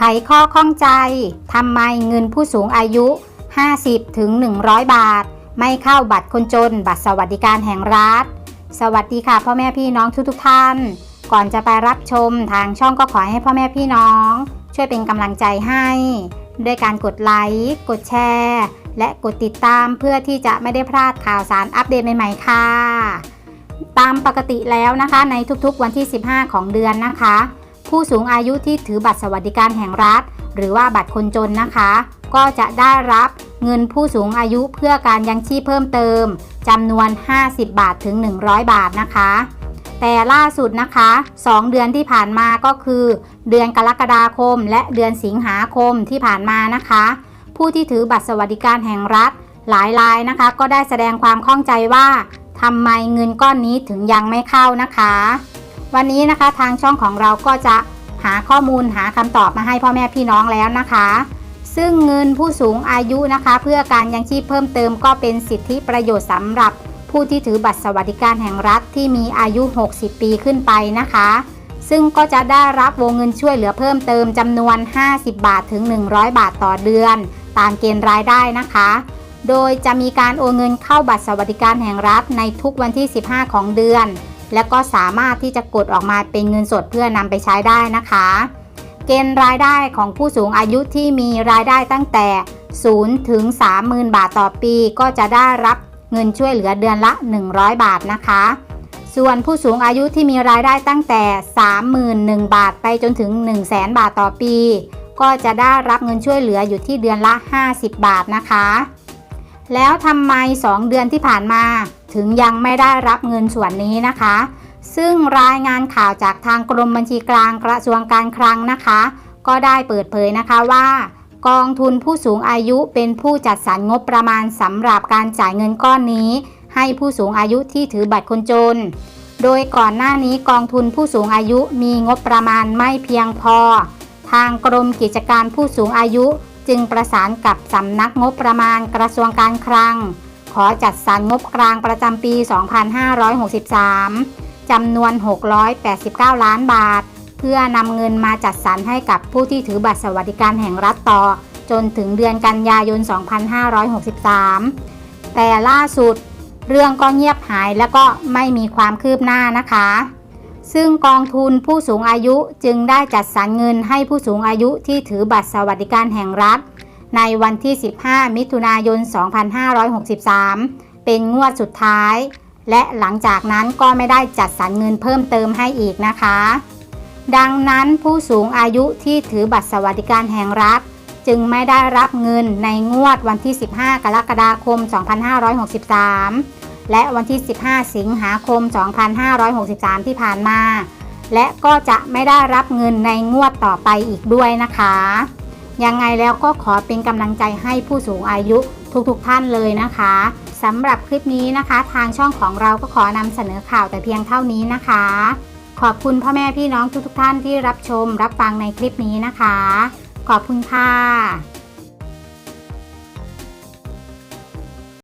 ไขข้อข้องใจ ทำไมเงินผู้สูงอายุ 50 ถึง 100 บาท ไม่เข้าบัตรคนจน บัตรสวัสดิการแห่งรัฐ สวัสดีค่ะพ่อแม่พี่น้องทุกทุกท่าน ก่อนจะไปรับชมทางช่องก็ขอให้พ่อแม่พี่น้อง ช่วยเป็นกำลังใจให้ ด้วยการกดไลค์ กดแชร์ และกดติดตามเพื่อที่จะไม่ได้พลาดข่าวสารอัปเดตใหม่ๆค่ะ ตามปกติแล้วนะคะในทุกๆวันที่ 15 ของเดือนนะคะ ผู้สูงอายุที่ถือบัตรสวัสดิการแห่งรัฐ หรือว่าบัตรคนจนนะคะ ก็จะได้รับเงินผู้สูงอายุเพื่อการยังชีพเพิ่มเติมจำนวน 50 บาทถึง 100 บาทนะคะ แต่ล่าสุดนะคะ 2 เดือนที่ผ่านมาก็คือ เดือนกรกฎาคม และเดือนสิงหาคมที่ผ่านมานะคะ ผู้ที่ถือบัตรสวัสดิการแห่งรัฐ หลายรายนะคะ ก็ได้แสดงความข้องใจว่าทำไมเงินก้อนนี้ถึงยังไม่เข้านะคะ วันนี้นะคะทางช่องของเราก็จะหาข้อมูลหาคำตอบมาให้พ่อแม่พี่น้องแล้วนะคะ ซึ่งเงินผู้สูงอายุนะคะ เพื่อการยังชีพเพิ่มเติมก็เป็นสิทธิประโยชน์สำหรับผู้ที่ถือบัตรสวัสดิการแห่งรัฐที่มีอายุ 60 ปีขึ้นไปนะคะ ซึ่งก็จะได้รับวงเงินช่วยเหลือเพิ่มเติมจำนวน 50 บาทถึง 100 บาทต่อเดือน ตามเกณฑ์รายได้นะคะ โดยจะมีการโอนเงินเข้าบัตรสวัสดิการแห่งรัฐในทุกวันที่ 15 ของเดือน และก็สามารถที่จะกดออกมาเป็นเงินสดเพื่อนำไปใช้ได้นะคะ เกณฑ์รายได้ของผู้สูงอายุที่มีรายได้ตั้งแต่0ถึง30,000 บาทต่อปี ก็จะได้รับเงินช่วยเหลือเดือนละ 100 บาทนะคะ ส่วนผู้สูงอายุที่มีรายได้ตั้งแต่ 31,000 บาทไปจนถึง 100,000 บาทต่อปี ก็จะได้รับเงินช่วยเหลืออยู่ที่เดือนละ 50 บาทนะคะ แล้วทำไม 2 เดือนที่ผ่านมา ถึงยังไม่ได้รับเงินส่วนนี้นะคะ ซึ่งรายงานข่าวจากทางกรมบัญชีกลางกระทรวงการคลังนะคะ ก็ได้เปิดเผยนะคะว่า กองทุนผู้สูงอายุเป็นผู้จัดสรรงบประมาณสำหรับการจ่ายเงินก้อนนี้ ให้ผู้สูงอายุที่ถือบัตรคนจน โดยก่อนหน้านี้กองทุนผู้สูงอายุมีงบประมาณไม่เพียงพอ ทางกรมกิจการผู้สูงอายุจึงประสานกับสำนักงบประมาณกระทรวงการคลัง ขอจัดสรรงบกลางประจำปี 2563 จำนวน 689 ล้านบาท เพื่อนำเงินมาจัดสรรให้กับผู้ที่ถือบัตรสวัสดิการแห่งรัฐต่อ จนถึงเดือนกันยายน 2563 แต่ล่าสุดเรื่องก็เงียบหายและก็ไม่มีความคืบหน้านะคะ ซึ่งกองทุนผู้สูงอายุจึงได้จัดสรรเงินให้ผู้สูงอายุที่ถือบัตรสวัสดิการแห่งรัฐ ในวันที่ 15 มิถุนายน 2563 เป็นงวดสุดท้าย และหลังจากนั้นก็ไม่ได้จัดสรรเงินเพิ่มเติมให้อีกนะคะ ดังนั้นผู้สูงอายุที่ถือบัตรสวัสดิการแห่งรัฐ จึงไม่ได้รับเงินในงวดวันที่ 15 กรกฎาคม 2563 และวันที่ 15 สิงหาคม 2563 ที่ผ่านมา และก็จะไม่ได้รับเงินในงวดต่อไปอีกด้วยนะคะ ยังไงแล้วก็ขอเป็นกำลังใจให้ผู้สูงอายุทุกๆทท่านเลยนะคะสำหรับคลิปนี้นะคะ ทางช่องของเราก็ขอนำเสนอข่าวแต่เพียงเท่านี้นะคะ ขอบคุณพ่อแม่พี่น้องทุกๆทท่านที่รับชมรับฟังในคลิปนี้นะคะ ขอบคุณค่ะ